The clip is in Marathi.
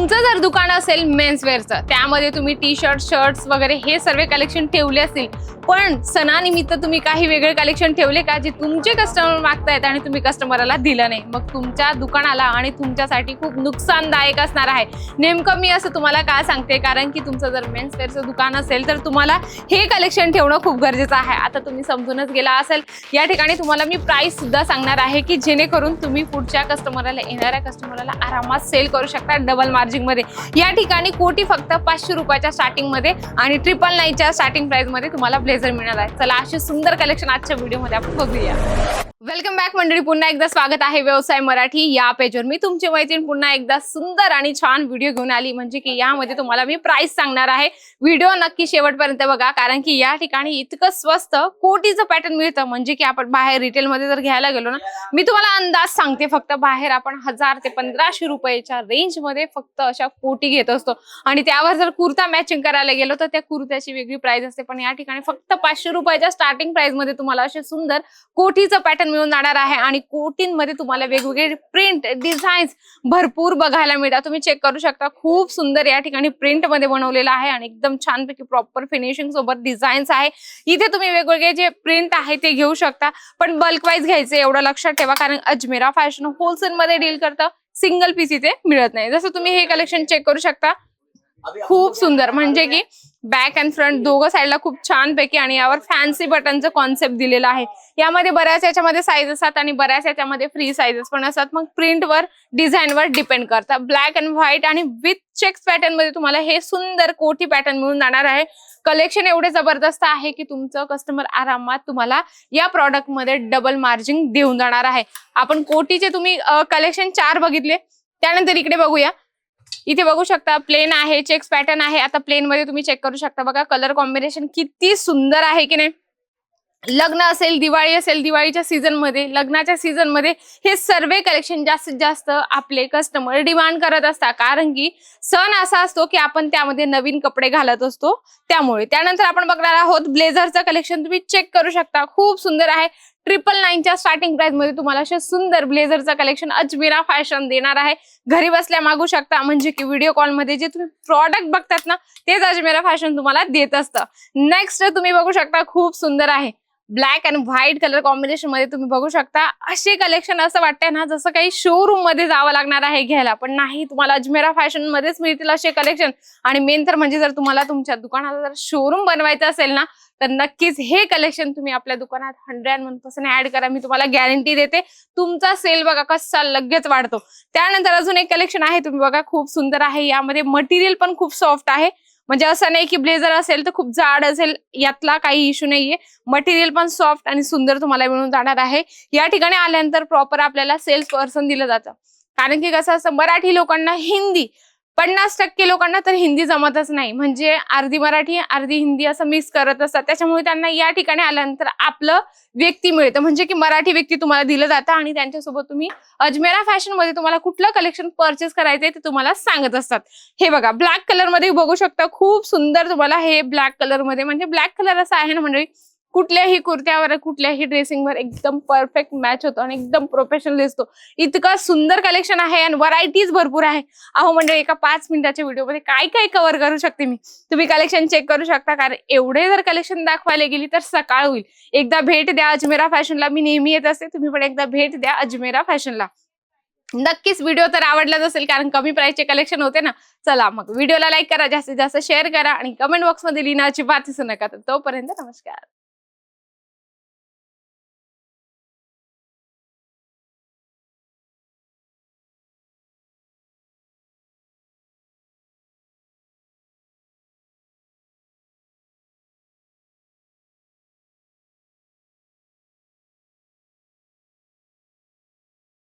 तुमचं जर दुकान असेल मेन्सवेअरचं त्यामध्ये तुम्ही टी शर्ट शर्ट्स वगैरे हे सर्व कलेक्शन ठेवले असतील पण सणानिमित्त तुम्ही काही वेगळे कलेक्शन ठेवले का जे तुमचे कस्टमर मागतायत आणि तुम्ही कस्टमरला दिलं नाही? मग तुमच्या दुकानाला आणि तुमच्यासाठी खूप नुकसानदायक असणार आहे. नेमकं मी असं तुम्हाला का सांगते? कारण की तुमचं जर मेन्सवेअरचं दुकान असेल तर तुम्हाला हे कलेक्शन ठेवणं खूप गरजेचं आहे. आता तुम्ही समजूनच गेला असेल. या ठिकाणी तुम्हाला मी प्राईस सुद्धा सांगणार आहे की जेणेकरून तुम्ही पुढच्या कस्टमरला येणाऱ्या कस्टमरला आरामात सेल करू शकता डबल मार्जिनमध्ये. या ठिकाणी कोटी फक्त पाचशे रुपयाच्या स्टार्टिंगमध्ये आणि ट्रिपल नाईनच्या स्टार्टिंग प्राइसमध्ये तुम्हाला ब्लेझर मिळणार आहे चला असे सुंदर कलेक्शन आजच्या व्हिडिओमध्ये आपण बघूया. वेलकम बॅक मंडळी. पुन्हा एकदा स्वागत आहे व्यवसाय मराठी. या पेजवर मी तुमची मैत्रीण. पुन्हा एकदा सुंदर आणि छान व्हिडिओ घेऊन आली. म्हणजे की यामध्ये तुम्हाला मी प्राइस सांगणार आहे. व्हिडिओ नक्की शेवटपर्यंत बघा. कारण की या ठिकाणी इतकं स्वस्त कोटीचं पॅटर्न मिळतं. म्हणजे की आपण बाहेर रिटेलमध्ये जर घ्यायला गेलो ना मी तुम्हाला अंदाज सांगते. फक्त बाहेर आपण हजार ते पंधराशे रुपयाच्या रेंजमध्ये फक्त अशा कोटी घेत असतो. आणि त्यावर जर कुर्ता मॅचिंग करायला गेलो तर त्या कुर्त्याची वेगळी प्राइस असते. पण या ठिकाणी फक्त पाचशे रुपयाच्या स्टार्टिंग प्राइसमध्ये तुम्हाला असे सुंदर कोटीचं पॅटर्न मिळून जाणार आहे आणि कोटींमध्ये तुम्हाला वेगवेगळे प्रिंट डिझाईन्स भरपूर बघायला मिळतात. तुम्ही चेक करू शकता. खूप सुंदर या ठिकाणी प्रिंटमध्ये बनवलेलं आहे आणि एकदम छानपैकी प्रॉपर फिनिशिंग सोबत डिझाईन्स आहे. इथे तुम्ही वेगवेगळे जे प्रिंट आहे ते घेऊ शकता. पण बल्क वाईज घ्यायचे एवढं लक्षात ठेवा कारण अजमेरा फॅशन होलसेल मध्ये डील करतं. सिंगल पीस इथे मिळत नाही. जसं तुम्ही हे कलेक्शन चेक करू शकता. खूप सुंदर. म्हणजे की बॅक अँड फ्रंट दोघं साईडला खूप छान पैकी आणि यावर फॅन्सी बटनचं कॉन्सेप्ट दिलेलं आहे. यामध्ये बऱ्याच याच्यामध्ये साईज असतात आणि बऱ्याच याच्यामध्ये फ्री साईजेस पण असतात. मग प्रिंटवर डिझाईनवर डिपेंड करतात ब्लॅक अँड व्हाईट आणि विथ चेक्स पॅटर्नमध्ये तुम्हाला हे सुंदर कोटी पॅटर्न मिळून जाणार आहे. कलेक्शन एवढे जबरदस्त आहे की तुमचं कस्टमर आरामात तुम्हाला या प्रॉडक्टमध्ये डबल मार्जिन देऊन जाणार आहे. आपण कोटीचे तुम्ही कलेक्शन चार बघितले. त्यानंतर इकडे बघूया. इथे बघू शकता प्लेन आहे चेक्स पॅटर्न आहे. आता प्लेन मध्ये तुम्ही चेक करू शकता बघा कलर कॉम्बिनेशन किती सुंदर आहे की नाही. लग्न असेल दिवाळी असेल दिवाळीच्या सीझनमध्ये लग्नाच्या सीझनमध्ये हे सर्व कलेक्शन जास्तीत जास्त आपले कस्टमर डिमांड करत असतात. कारण की सण असा असतो की आपण त्यामध्ये नवीन कपडे घालत असतो. त्यामुळे. त्यानंतर आपण बघणार आहोत ब्लेझरचं कलेक्शन तुम्ही चेक करू शकता. खूप सुंदर आहे. ट्रिपल नाईनच्या स्टार्टिंग प्राइसमध्ये तुम्हाला असे सुंदर ब्लेझरचं कलेक्शन अजमेरा फॅशन देणार आहे. घरी बसल्या मागू शकता म्हणजे की व्हिडिओ कॉलमध्ये जे तुम्ही प्रॉडक्ट बघतात ना तेच अजमेरा फॅशन तुम्हाला देत असतं. नेक्स्ट तुम्ही बघू शकता खूप सुंदर आहे. ब्लॅक अँड व्हाईट कलर कॉम्बिनेशनमध्ये तुम्ही बघू शकता. असे कलेक्शन असं वाटतंय ना जसं काही शोरूममध्ये जावं लागणार आहे घ्यायला. पण नाही तुम्हाला अजमेरा फॅशन मध्येच मिळतील असे कलेक्शन आणि मेन तर म्हणजे जर तुम्हाला तुमच्या दुकानाला जर शोरूम बनवायचं असेल ना तर नक्कीच हे कलेक्शन तुम्ही आपल्या दुकानात हंड्रेड वन पर्सेंट ऍड करा. मी तुम्हाला गॅरंटी देते तुमचा सेल बघा कसा लगेच वाढतो. त्यानंतर अजून एक कलेक्शन आहे तुम्ही बघा खूप सुंदर आहे. यामध्ये मटेरियल पण खूप सॉफ्ट आहे. म्हणजे असं नाही की ब्लेझर असेल तर खूप जाड असेल यातला काही इश्यू नाहीये. मटेरियल पण सॉफ्ट आणि सुंदर तुम्हाला मिळून जाणार आहे. या ठिकाणी आल्यानंतर प्रॉपर आपल्याला सेल्स पर्सन दिलं जातं. कारण की कसं असतं मराठी लोकांना हिंदी पन्नास टक्के लोकांना तर हिंदी जमतच नाही. म्हणजे अर्धी मराठी अर्धी हिंदी असं मिक्स करत असतात. त्याच्यामुळे त्यांना या ठिकाणी आल्यानंतर आपलं व्यक्ती मिळतं. म्हणजे की मराठी व्यक्ती तुम्हाला दिलं जातं आणि त्यांच्यासोबत तुम्ही अजमेरा फॅशनमध्ये तुम्हाला कुठलं कलेक्शन परचेस करायचंय ते तुम्हाला सांगत असतात. हे बघा ब्लॅक कलरमध्ये बघू शकता. खूप सुंदर तुम्हाला हे ब्लॅक कलरमध्ये म्हणजे ब्लॅक कलर असं आहे ना म्हणजे कुठल्याही कुर्त्यावर कुठल्याही ड्रेसिंगवर एकदम परफेक्ट मॅच होतो आणि एकदम प्रोफेशनल दिसतो. इतकं सुंदर कलेक्शन आहे आणि व्हरायटीज भरपूर आहे. अहो म्हणजे एका पाच मिनिटाच्या व्हिडिओमध्ये काय काय कव्हर करू शकते मी? तुम्ही कलेक्शन चेक करू शकता कारण एवढे जर कलेक्शन दाखवायला गेली तर सकाळ होईल. एकदा भेट द्या अजमेरा फॅशनला मी नेहमी येत असते. तुम्ही पण एकदा भेट द्या अजमेरा फॅशनला. नक्कीच व्हिडिओ तर आवडलाच असेल कारण कमी प्राइसचे कलेक्शन होते ना. चला मग व्हिडिओला लाईक करा जास्तीत जास्त शेअर करा आणि कमेंट बॉक्समध्ये लिहिण्याची बात दिसू नका. तर तोपर्यंत नमस्कार.